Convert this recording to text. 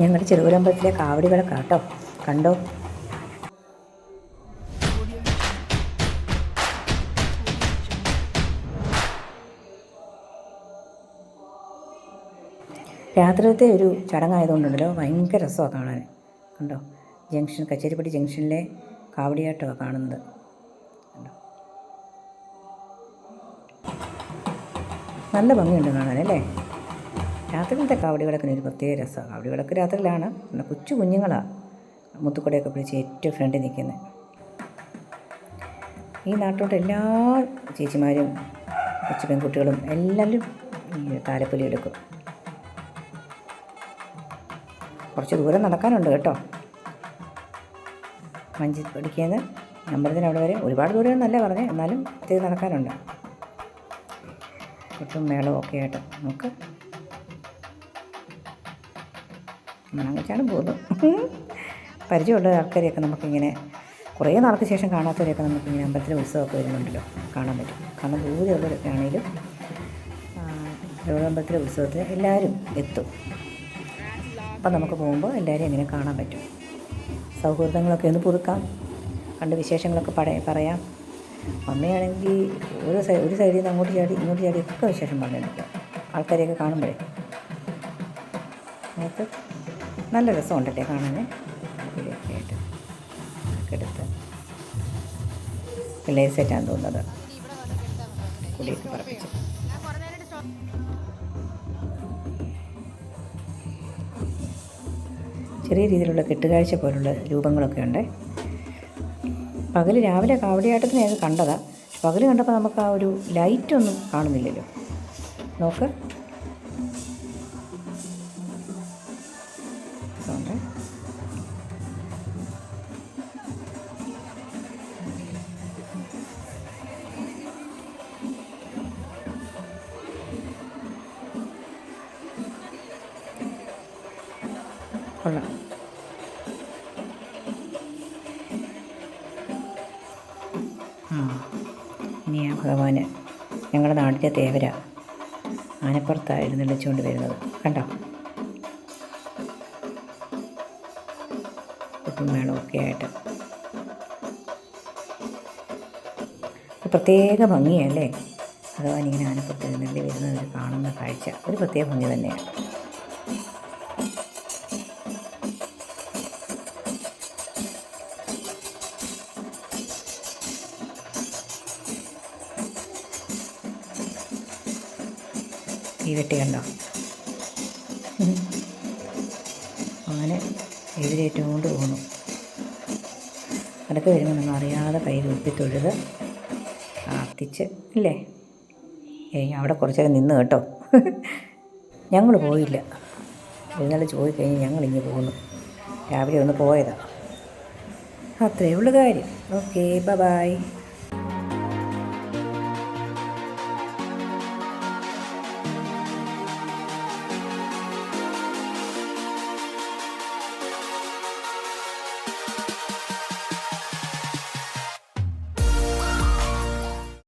ഞങ്ങളുടെ ചെറുകുലമ്പലത്തിലെ കാവടികളെ കേട്ടോ. കണ്ടോ? രാത്രിയിലത്തെ ഒരു ചടങ്ങായതുകൊണ്ടുണ്ടല്ലോ. ഭയങ്കര രസമാണ് കാണാൻ. കണ്ടോ? ജംഗ്ഷൻ കച്ചേരിപ്പടി ജംഗ്ഷനിലെ കാവടിയാട്ടോ കാണുന്നത്. കണ്ടോ? നല്ല ഭംഗിയുണ്ട് കാണാൻ അല്ലേ? രാത്രിയിലത്തെ കിടക്കുന്ന ഒരു പ്രത്യേക രസമാണ്. കാവടി കാവടികളൊക്കെ രാത്രിയിലാണ്. പിന്നെ കൊച്ചു കുഞ്ഞുങ്ങളാണ് മുത്തുക്കുടയൊക്കെ പിടിച്ച് ഏറ്റവും ഫ്രണ്ടിൽ നിൽക്കുന്നത് ഈ നാട്ടിലോട്ട് എല്ലാ ചേച്ചിമാരും കൊച്ചു പെൺകുട്ടികളും എല്ലാവരും ഈ താലപ്പൊലി എടുക്കും. കുറച്ച് ദൂരം നടക്കാനുണ്ട് കേട്ടോ. മഞ്ചി പിടിക്കുന്നത് അമ്പലത്തിന് അവിടെ വരെ ഒരുപാട് ദൂരം എന്നല്ല പറഞ്ഞത് എന്നാലും ഇത് നടക്കാനുണ്ട്. കൊട്ടും മേളവും ഒക്കെ ആയിട്ട്. നമുക്ക് മണം പോകുന്നത്. പോകുന്നു പരിചയമുള്ള ആൾക്കാരെയൊക്കെ നമുക്കിങ്ങനെ കുറേ നാൾക്ക് ശേഷം കാണാത്തവരെയൊക്കെ നമുക്കിങ്ങനെ അമ്പലത്തിലെ ഉത്സവമൊക്കെ വരുന്നുണ്ടല്ലോ. കാണാൻ പറ്റും. കാരണം ദൂരെയുള്ളവരൊക്കെ ആണെങ്കിലും അമ്പലത്തിലെ ഉത്സവത്തിന് എല്ലാവരും എത്തും. അപ്പം നമുക്ക് പോകുമ്പോൾ എല്ലാവരെയും ഇങ്ങനെ കാണാൻ പറ്റും. സൗഹൃദങ്ങളൊക്കെ ഒന്ന് പുതുക്കാം. കണ്ട് വിശേഷങ്ങളൊക്കെ പട പറയാം. അമ്മയാണെങ്കിൽ ഒരു സൈഡ് ഒരു സൈഡിൽ നിന്ന് അങ്ങോട്ട് ചാടി ഇങ്ങോട്ട് ചാടി ഒക്കെ വിശേഷം പറഞ്ഞിട്ടുണ്ട്. ആൾക്കാരെയൊക്കെ കാണുമ്പോഴേ. നമുക്ക് നല്ല രസമുണ്ടല്ലേ കാണാൻ ഇതൊക്കെ എടുത്ത് പിള്ളേർ തോന്നുന്നത്. കുടിയൊക്കെ പറപ്പിച്ചു. ചെറിയ രീതിയിലുള്ള കെട്ടുകാഴ്ച പോലുള്ള രൂപങ്ങളൊക്കെ ഉണ്ട്. പകൽ രാവിലെ കാവടിയാട്ടത്തിന് ഞാൻ കണ്ടതാണ് പകൽ കണ്ടപ്പോൾ നമുക്ക് ആ ഒരു ലൈറ്റൊന്നും കാണുന്നില്ലല്ലോ. നോക്ക്. കൊള്ളാം. ഇനിയാ ഭഗവാന്. ഞങ്ങളുടെ നാടിന്റെ തേവര ആനപ്പുറത്താണ് എഴുന്നള്ളിച്ചുകൊണ്ട് വരുന്നത്. കണ്ടോ? കുട്ടുമേളമൊക്കെ ആയിട്ട്. ഒരു പ്രത്യേക ഭംഗിയല്ലേ? ഭഗവാൻ ഇങ്ങനെ ആനപ്പുറത്ത് എഴുന്നള്ളി വരുന്നത്? കാണുന്ന കാഴ്ച. ഒരു പ്രത്യേക ഭംഗി തന്നെയാണ്. ഈ വെട്ടി കണ്ടോ? എഴുതേറ്റം കൊണ്ട് പോകുന്നു അതൊക്കെ വരുമ്പോൾ നമ്മൾ അറിയാതെ കൈ കൂപ്പി തൊഴുത് പ്രാർത്ഥിച്ച് ഇല്ലേ? ഏയ് അവിടെ കുറച്ചേരം നിന്ന് കേട്ടോ. ഞങ്ങൾ പോയില്ല. എഴുന്നള്ളി പോയി കഴിഞ്ഞ് ഇങ്ങനെ പോകുന്നു രാവിലെ ഒന്ന് പോയതാണ് അത്രയേ ഉള്ളൂ കാര്യം. ഓക്കെ ബ.